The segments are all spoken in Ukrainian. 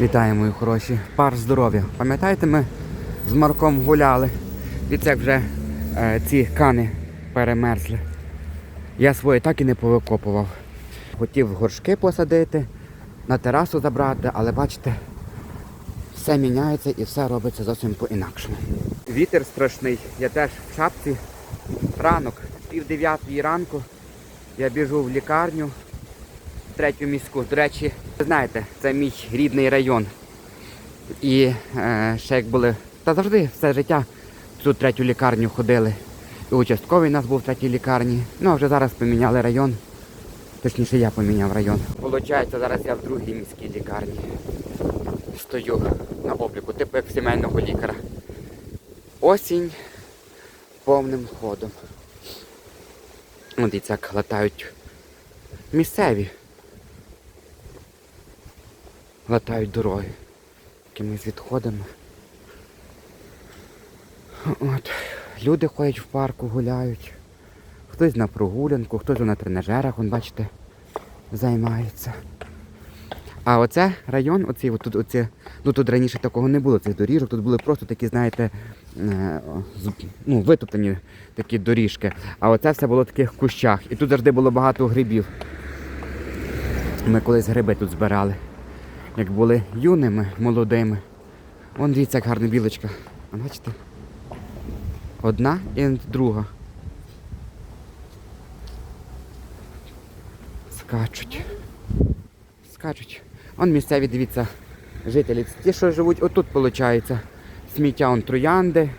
Вітаю, мої хороші. Пар здоров'я. Пам'ятаєте, ми з Марком гуляли. І це вже е, ці кани перемерзли. Я свої так і не повикопував. Хотів горшки посадити, на терасу забрати, але бачите, все міняється і все робиться зовсім по-інакшому. Вітер страшний, я теж в шапці. Ранок, пів дев'ятої ранку. Я біжу в лікарню, третю міську. До речі, ви знаєте, це мій рідний район. І е, ще як були, та завжди все життя в цю третю лікарню ходили. І участковий у нас був в третій лікарні. Ну а вже зараз поміняли район. Точніше, я поміняв район. Получається, зараз я в другій міській лікарні. Стою на обліку, типу як сімейного лікаря. Осінь повним ходом. От і як латають місцеві. Латають дороги якимись відходами. От. Люди ходять в парку, гуляють. Хтось на прогулянку, хтось на тренажерах, вон, бачите, займається. А оце район, оці, тут, оці, ну тут раніше такого не було, цих доріжок, тут були просто такі, знаєте, е, ну, витоптані такі доріжки. А оце все було в таких кущах. І тут завжди було багато грибів. Ми колись гриби тут збирали. Як були юними, молодими. Вон дивіться, як гарна білочка. А бачите? Одна і друга. Скачуть. Скачуть. Он місцеві, дивіться, жителі. Ті, що живуть отут, виходить. Сміття он троянди.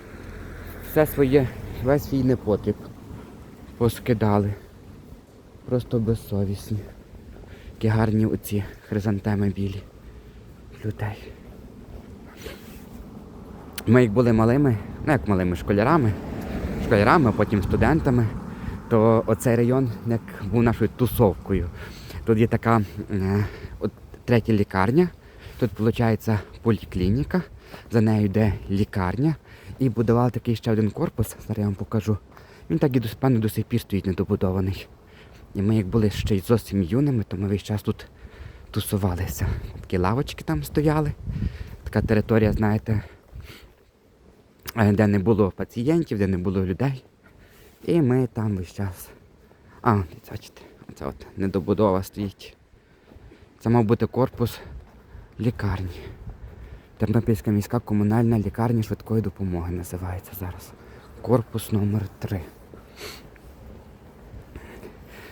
Все своє, весь свій непотріб. Поскидали. Просто безсовісні. Які гарні оці хризантеми білі. Людей. Ми як були малими, ну як малими школярами, школярами, а потім студентами, то оцей район як був нашою тусовкою. Тут є така е, от, третя лікарня, тут виходить поліклініка, за нею йде лікарня. І будували такий ще один корпус, зараз я вам покажу. Він так і певно до сих пір стоїть недобудований. І ми як були ще й зовсім юними, то ми весь час тут тусувалися. Такі лавочки там стояли. Така територія, знаєте, е, де не було пацієнтів, де не було людей. І ми там весь час. А, бачите, оце от недобудова стоїть. Це мав бути корпус лікарні. Тернопільська міська комунальна лікарня швидкої допомоги називається зараз. Корпус номер 3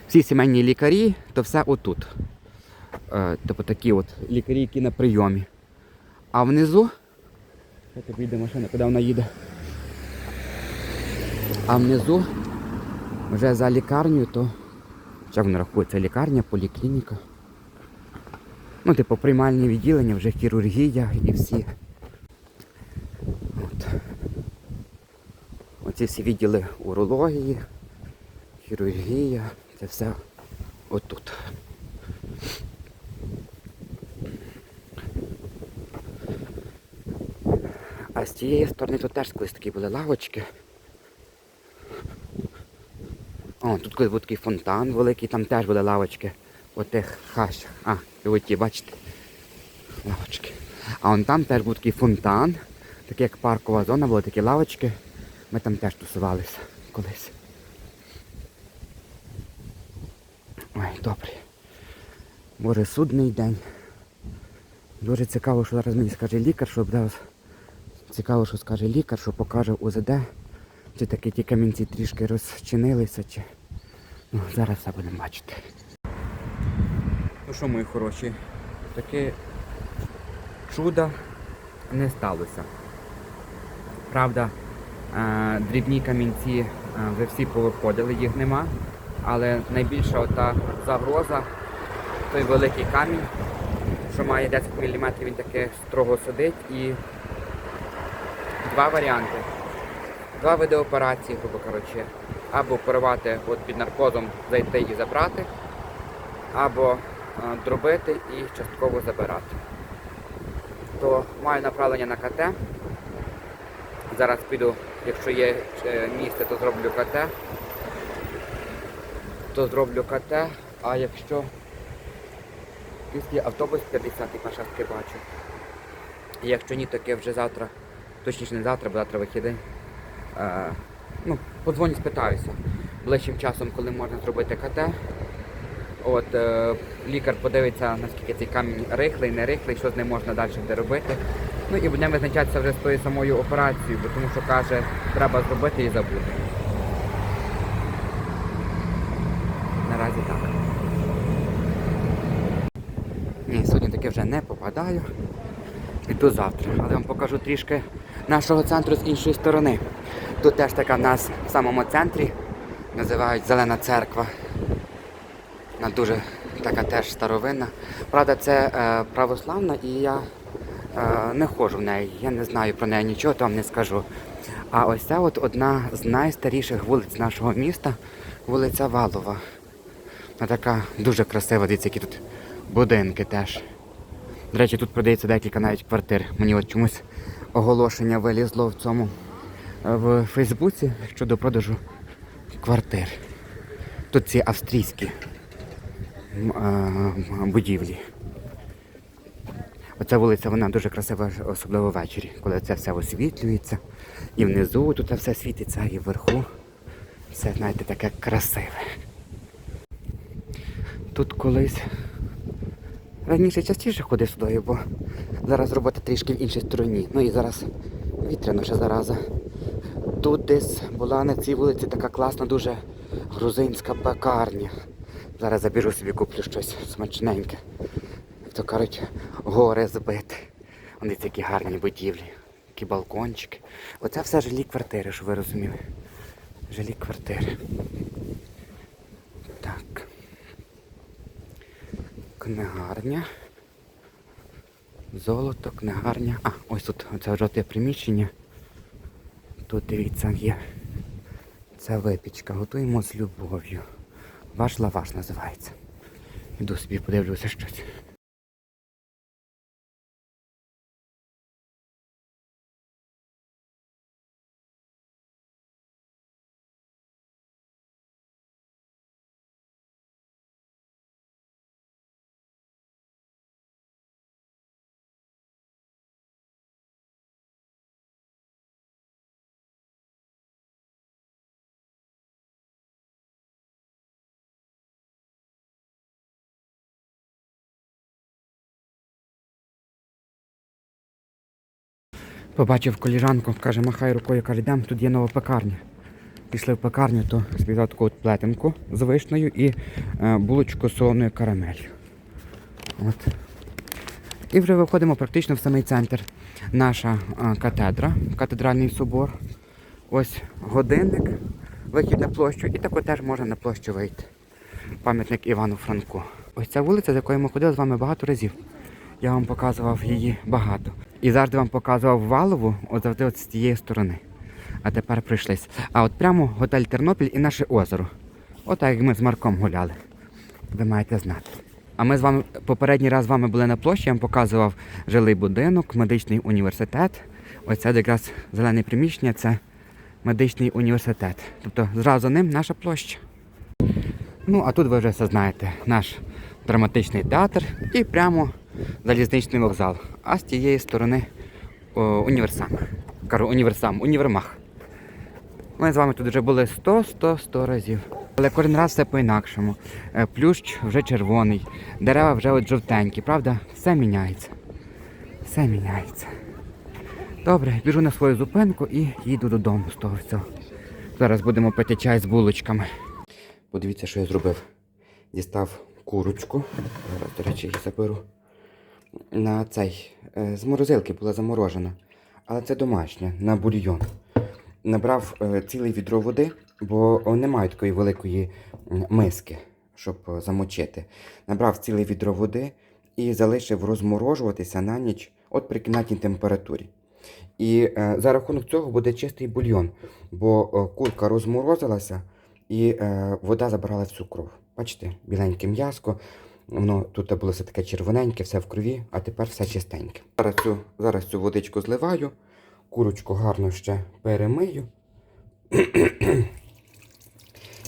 Всі сімейні лікарі, то все отут. Е, тобто такі от лікарі, які на прийомі. А внизу. Це піде машина, куди вона їде? А внизу вже за лікарнею, то як воно рахується? Лікарня, поліклініка. Ну, типу, приймальні відділення, вже хірургія і всі. От. Оці всі відділи урології, хірургія, це все отут. А з цієї сторони тут теж колись такі були лавочки. О, тут колись був такий фонтан великий, там теж були лавочки. У тих хащах. А, і оті, бачите, лавочки. А вон там теж був такий фонтан, такий як паркова зона, були такі лавочки. Ми там теж тусувалися колись. Ой, добре. Боже, судний день. Дуже цікаво, що зараз мені скаже лікар, щоб зараз цікаво, що скаже лікар, що покаже УЗД. Чи таки ті камінці трішки розчинилися, чи. Ну, зараз все будемо бачити. Ну що, мої хороші, таке чудо не сталося. Правда, е, дрібні камінці е, вже всі повиходили, їх нема. Але найбільша ота загроза, той великий камінь, що має 10 мм, він таке строго сидить і два варіанти. Два види операції, грубо кажучи. Або порвати от під наркозом, зайти і забрати, або е, дробити і частково забирати. То маю направлення на КТ. Зараз піду, якщо є е, місце, то зроблю КТ. То зроблю КТ, а якщо Франківський автобус 50-й маршрутки бачу. Якщо ні, таки вже завтра, точніше не завтра, бо завтра вихідний. Е, ну, подзвоню, спитаюся ближчим часом, коли можна зробити КТ. От е, лікар подивиться, наскільки цей камінь рихлий, не рихлий, що з ним можна далі буде робити. Ну і будемо визначатися вже з тою самою операцією, бо тому що каже, треба зробити і забути. Наразі так. Ні, сьогодні таки вже не попадаю. Іду завтра, але вам покажу трішки нашого центру з іншої сторони. Тут теж така в нас в самому центрі, називають Зелена церква. Вона дуже така теж старовинна. Правда, це е, православна і я е, не ходжу в неї. Я не знаю про неї нічого, то вам не скажу. А ось це от одна з найстаріших вулиць нашого міста, вулиця Валова. Вона така дуже красива, дивіться, які тут будинки теж. До речі, тут продається декілька навіть квартир. Мені от чомусь оголошення вилізло в цьому е, в Фейсбуці щодо продажу квартир. Тут ці австрійські будівлі. Оця вулиця вона дуже красива, особливо ввечері, коли це все освітлюється. І внизу тут все світиться, і вверху. Все, знаєте, таке красиве. Тут колись раніше частіше ходив сюди, бо зараз робота трішки в іншій стороні. Ну і зараз вітряно ще зараза. Тут десь була на цій вулиці така класна, дуже грузинська пекарня. Зараз забіжу собі куплю щось смачненьке. То кажуть, гори збити. Вони такі гарні будівлі, такі балкончики. Оце все жилі квартири, щоб ви розуміли. Жилі квартири. Так. Книгарня. Золото, книгарня. А, ось тут це жовте приміщення. Тут дивіться є. Це випічка. Готуємо з любов'ю. Ваш лаваш називається. Іду собі подивлюся щось. Побачив коліжанку, каже, махай рукою, каже, йдемо, тут є нова пекарня. Пішли в пекарню, то зв'язав таку от плетенку з вишнею і е, булочку солоною карамелью. От. І вже виходимо практично в самий центр. Наша е, катедра, катедральний собор. Ось годинник, вихід на площу, і тако теж можна на площу вийти. Пам'ятник Івану Франку. Ось ця вулиця, з якої ми ходили з вами багато разів. Я вам показував її багато. І завжди вам показував валову, от завжди от з тієї сторони. А тепер прийшлись. А от прямо готель Тернопіль і наше озеро. Отак як ми з Марком гуляли. Ви маєте знати. А ми з вами попередній раз з вами були на площі, я вам показував жилий будинок, медичний університет. Ось це якраз зелене приміщення, це медичний університет. Тобто зразу ним наша площа. Ну, а тут ви вже все знаєте, наш драматичний театр і прямо залізничний вокзал. А з тієї сторони о, універсам. Кажу, універсам, універмаг. Ми з вами тут вже були 100, 100, 100 разів. Але кожен раз все по-інакшому. Е, Плющ вже червоний, дерева вже от жовтенькі, правда? Все міняється. Все міняється. Добре, біжу на свою зупинку і їду додому з того всього. Зараз будемо пити чай з булочками. Подивіться, що я зробив. Дістав курочку. Зараз, до речі, її заберу. На цей. е, З морозилки була заморожена. Але це домашня, на бульйон. Набрав е, ціле відро води, бо немає такої великої миски, щоб е, замочити. Набрав ціле відро води і залишив розморожуватися на ніч от при кімнатній температурі. І е, за рахунок цього буде чистий бульйон, бо е, курка розморозилася і е, вода забрала всю кров. Бачите, біленьке м'яско. Воно тут було все таке червоненьке, все в крові, а тепер все чистеньке. Зараз цю, зараз цю водичку зливаю, курочку гарно ще перемию.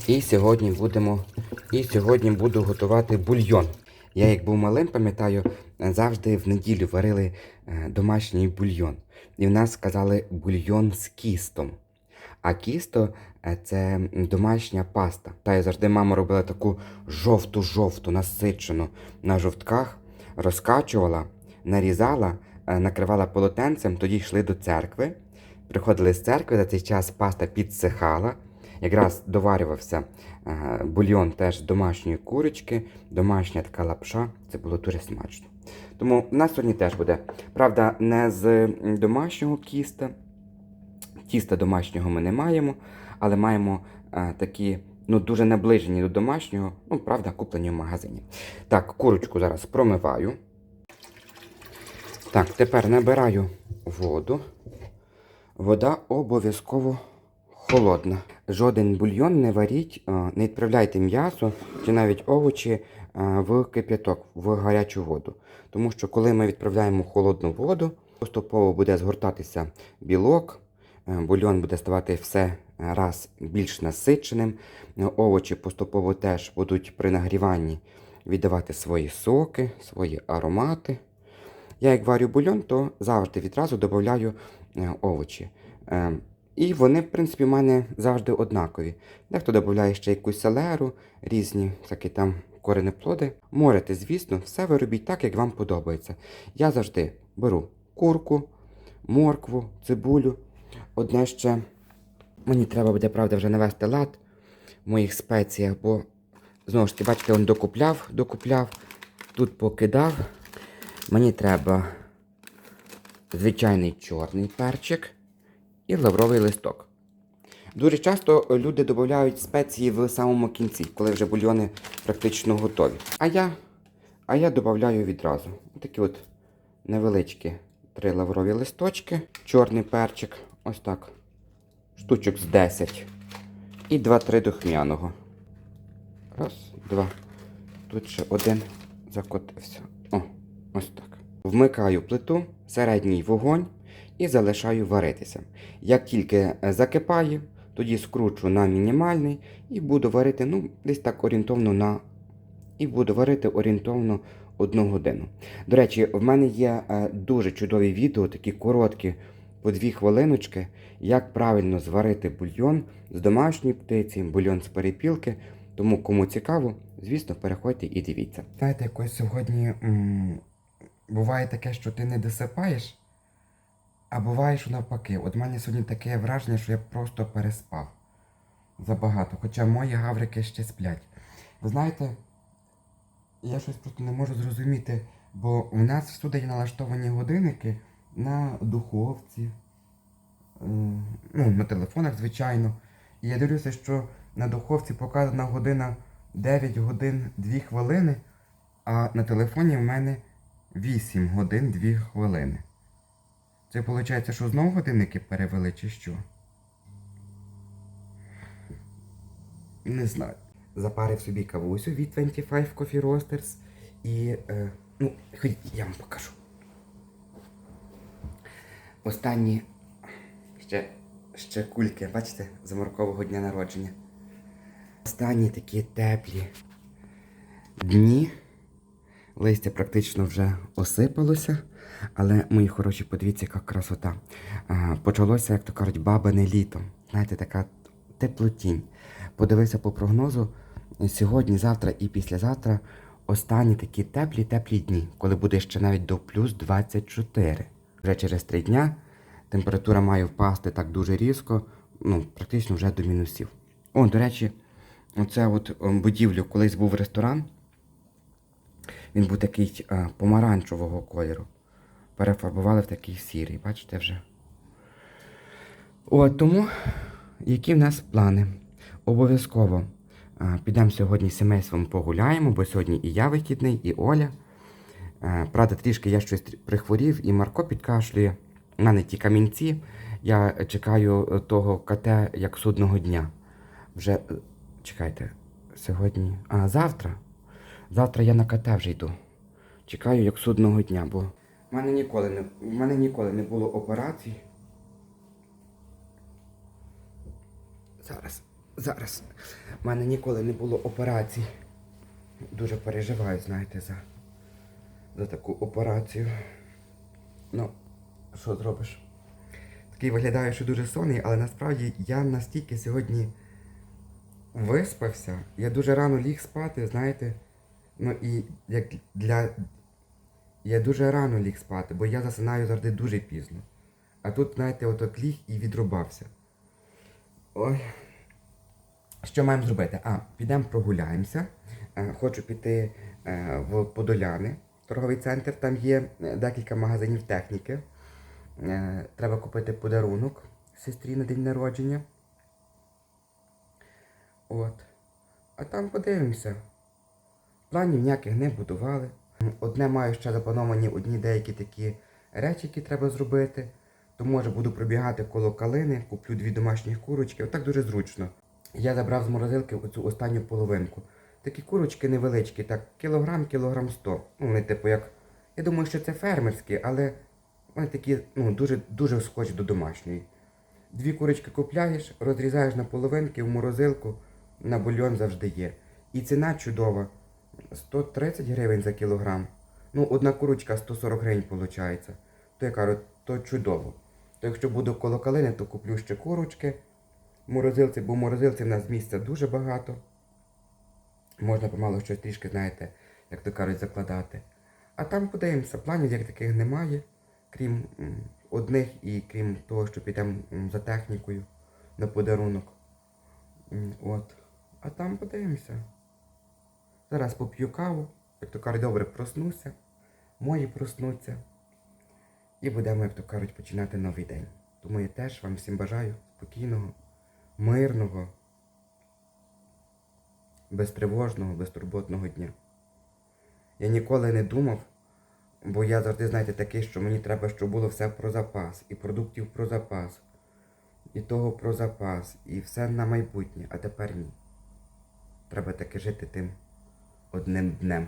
і сьогодні будемо. І сьогодні буду готувати бульйон. Я як був малим, пам'ятаю, завжди в неділю варили е, домашній бульйон. І в нас сказали бульйон з кістом. А кісто е, це домашня паста. Та я завжди мама робила таку жовту-жовту, насичену на жовтках, розкачувала, нарізала, е, накривала полотенцем, тоді йшли до церкви. Приходили з церкви, за цей час паста підсихала. Якраз доварювався е, бульйон теж домашньої курочки, домашня така лапша. Це було дуже смачно. Тому в нас сьогодні теж буде. Правда, не з домашнього кіста. Тіста домашнього ми не маємо, але маємо е, такі ну, дуже наближені до домашнього, ну, правда, куплені в магазині. Так, курочку зараз промиваю. Так, тепер набираю воду. Вода обов'язково холодна. Жоден бульйон не варіть, е, не відправляйте м'ясо чи навіть овочі е, в кип'яток, в гарячу воду. Тому що коли ми відправляємо холодну воду, поступово буде згортатися білок, бульйон буде ставати все раз більш насиченим, е, овочі поступово теж будуть при нагріванні віддавати свої соки, свої аромати. Я як варю бульйон, то завжди відразу додаю е, овочі. Е, і вони, в принципі, в мене завжди однакові. Дехто додає ще якусь селеру, різні всякі там коренеплоди. Можете, звісно, все ви робіть так, як вам подобається. Я завжди беру курку, моркву, цибулю. Одне ще мені треба буде, правда, вже навести лад в моїх спеціях, бо знову ж таки, бачите, він докупляв, докупляв, тут покидав. Мені треба звичайний чорний перчик і лавровий листок. Дуже часто люди додають спеції в самому кінці, коли вже бульйони практично готові. А я, а я додаю відразу. Такі от невеличкі три лаврові листочки, чорний перчик, ось так, штучок з 10. І 2-3 духмяного. Раз, два. Тут ще один закотився. О, ось так. Вмикаю плиту, середній вогонь і залишаю варитися. Як тільки е, закипає, тоді скручу на мінімальний і буду варити, ну, десь так орієнтовно на. І буду варити орієнтовно одну годину. До речі, в мене є е, дуже чудові відео, такі короткі, по дві хвилиночки, як правильно зварити бульйон з домашньої птиці, бульйон з перепілки. Тому, кому цікаво, звісно, переходьте і дивіться. Знаєте, якось сьогодні м- буває таке, що ти не досипаєш, а буває, що навпаки. От в мене сьогодні таке враження, що я просто переспав забагато. Хоча мої гаврики ще сплять. Ви знаєте, я щось просто не можу зрозуміти, бо у нас всюди є налаштовані годинники на духовці, е, ну, на телефонах, звичайно. І я дивлюся, що на духовці показана година 9 годин 2 хвилини, а на телефоні в мене 8 годин 2 хвилини. Це виходить, що знову годинники перевели чи що? Не знаю. Запарив собі кавусю від 25 Coffee Roasters і. Е, ну, я вам покажу. Останні ще, ще кульки, бачите, з моркового дня народження. Останні такі теплі дні. Листя практично вже осипалося, але, мої хороші, подивіться, яка красота. Почалося, як то кажуть, бабине літо. Знаєте, така теплотінь. Подивися по прогнозу, сьогодні, завтра і післязавтра останні такі теплі-теплі дні, коли буде ще навіть до плюс 24. Вже через три дня температура має впасти так дуже різко, ну, практично вже до мінусів. О, до речі, оце от ем, будівлю, колись був ресторан. Він був такий е, помаранчевого кольору. Перефарбували в такий сірий, бачите вже. От тому, які в нас плани? Обов'язково е, підемо сьогодні з сімейством погуляємо, бо сьогодні і я вихідний, і Оля. Е, правда, трішки я щось прихворів, і Марко підкашлює. У мене ті камінці. Я чекаю е, того КТ як судного дня. Вже е, чекайте, сьогодні. А, завтра. Завтра я на КТ вже йду. Чекаю як судного дня, бо в мене ніколи не, в мене ніколи не було операцій. Зараз, зараз. В мене ніколи не було операцій дуже переживаю, знаєте, за, за таку операцію. Ну, що зробиш? Такий виглядає, що дуже сонний, але насправді я настільки сьогодні виспався, я дуже рано ліг спати, знаєте. Ну і як для. Я дуже рано ліг спати, бо я засинаю завжди дуже пізно. А тут, знаєте, отак ліг і відрубався. Ой. Що маємо зробити? А, підемо прогуляємося. Е, Хочу піти е, в Подоляни, торговий центр. Там є е, декілька магазинів техніки. Е, Треба купити подарунок сестрі на день народження. От. А там подивимося. Планів ніяких не будували. Одне маю ще заплановані одні деякі такі речі, які треба зробити. То може буду пробігати коло калини, куплю дві домашні курочки. Отак дуже зручно. Я забрав з морозилки оцю останню половинку. Такі курочки невеличкі, так, кілограм, кілограм сто. Ну, вони типу як. Я думаю, що це фермерські, але вони такі ну, дуже, дуже схожі до домашньої. Дві курочки купляєш, розрізаєш на половинки в морозилку, на бульйон завжди є. І ціна чудова. 130 гривень за кілограм. Ну, одна курочка 140 гривень виходить. То я кажу, то чудово. То якщо буду коло калини, то куплю ще курочки в морозилці, бо морозилці в нас місця дуже багато. Можна помалу щось трішки, знаєте, як то кажуть, закладати. А там подивимося, планів як таких немає, крім одних і крім того, що підемо за технікою на подарунок. От. А там подивимося. Зараз поп'ю каву, як то кажуть, добре проснуся, мої проснуться. І будемо, як то кажуть, починати новий день. Тому я теж вам всім бажаю спокійного, мирного, безтривожного, безтурботного дня. Я ніколи не думав, бо я завжди, знаєте, такий, що мені треба, щоб було все про запас, і продуктів про запас, і того про запас, і все на майбутнє, а тепер ні. Треба таки жити тим одним днем,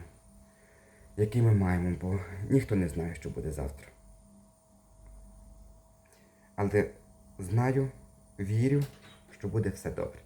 який ми маємо, бо ніхто не знає, що буде завтра. Але знаю, вірю, що буде все добре.